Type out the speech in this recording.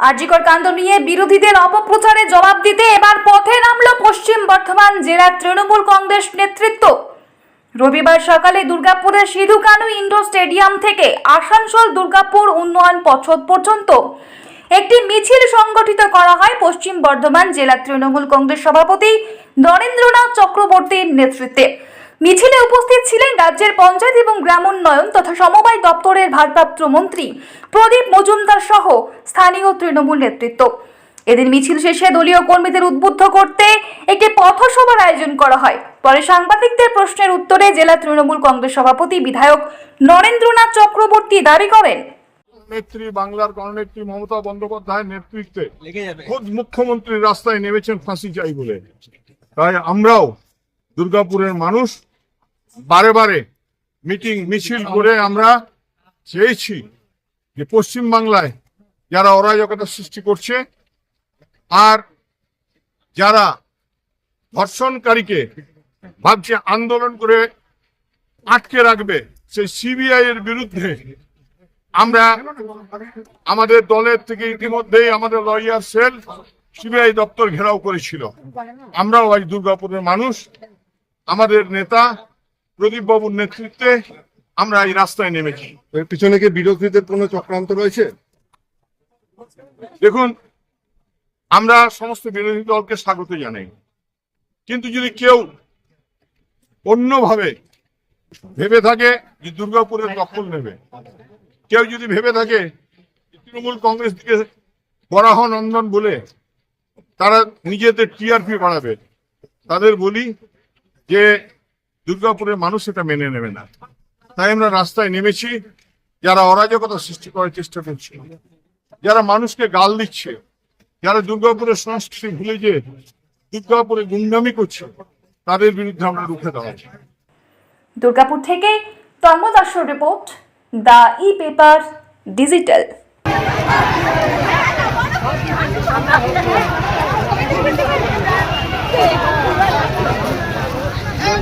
আরজিকর কাণ্ড নিয়ে বিরোধীদের অপপ্রচারে জবাব দিতে এবার পথে নামল পশ্চিম বর্ধমান জেলার তৃণমূল কংগ্রেস নেতৃত্ব। রবিবার সকালে দুর্গাপুরের সিধু কানু ইন্ডোর স্টেডিয়াম থেকে আসানসোল দুর্গাপুর উন্নয়ন পথ পর্যন্ত একটি মিছিল সংগঠিত করা হয় পশ্চিম বর্ধমান জেলা তৃণমূল কংগ্রেস সভাপতি নরেন্দ্রনাথ চক্রবর্তীর নেতৃত্বে। মিছিলে উপস্থিত ছিলেন রাজ্যের পঞ্চায়েত এবং গ্রামোন্নয়ন তথা সমবায় দপ্তরের ভারপ্রাপ্ত মন্ত্রী প্রদীপ মজুমদার সহ স্থানীয় তৃণমূল নেতৃত্ব। এদিন মিছিল শেষে দলীয় কর্মীদের উদ্বুদ্ধ করতে একটি পথসভার আয়োজন করা হয়। পরে সাংবাদিকদের প্রশ্নের উত্তরে জেলা তৃণমূল কংগ্রেস সভাপতি বিধায়ক নরেন্দ্রনাথ চক্রবর্তী দাবি করেন নেত্রী বাংলার গণনেত্রী মমতা বন্দ্যোপাধ্যায়ের নেতৃত্বে খোদ মুখ্যমন্ত্রী রাস্তায় নেমেছেন ফাঁসি চাই বলে। তাই আমরাও দুর্গাপুরের মানুষ বারে বারে মিটিং, মিছিল করে আমরা চেয়েছি যে পশ্চিম বাংলায় যারা অরাজকতা সৃষ্টি করছে আর যারা ধর্ষণকারীকে ভাবছে আন্দোলন করে আটকে রাখবে, সেই সিবিআই এর বিরুদ্ধে আমরা আমাদের দলের থেকে ইতিমধ্যেই আমাদের লয়ার সেল সিবিআই দপ্তর ঘেরাও করেছিল। আমরাও আজ দুর্গাপুরের মানুষ আমাদের নেতা প্রদীপ বাবুর নেতৃত্বে আমরা এই রাস্তায় নেমেছি। এর পিছনে কি বিরোধীদের কোনো চক্রান্ত রয়েছে? দেখুন আমরা সমস্ত বিরোধী দলকে স্বাগত জানাই। কিন্তু যদি কেউ অন্যভাবে ভেবে থাকে যে দুর্গাপুরের দখল নেবে কেউ যদি ভেবে থাকে তৃণমূল কংগ্রেস দিকে বরাহ নন্দন বলে তারা নিজেদের টিআরপি বাড়াবে তাদের বলি যে দুর্গাপুরের মানুষ এটা মেনে নেবে না। তাই আমরা রাস্তায় নেমেছি, যারা অরাজকতা সৃষ্টি করার চেষ্টা করছে, যারা মানুষকে গাল দিচ্ছে, যারা দুর্গাপুরের সংস্কৃতি ভুলে যে দুর্গাপুরে গুন্ডামি করছে, তাদের বিরুদ্ধে আমরা রুখে দাঁড়াচ্ছি দুর্গাপুর থেকে Tanmoy report, the e paper digital.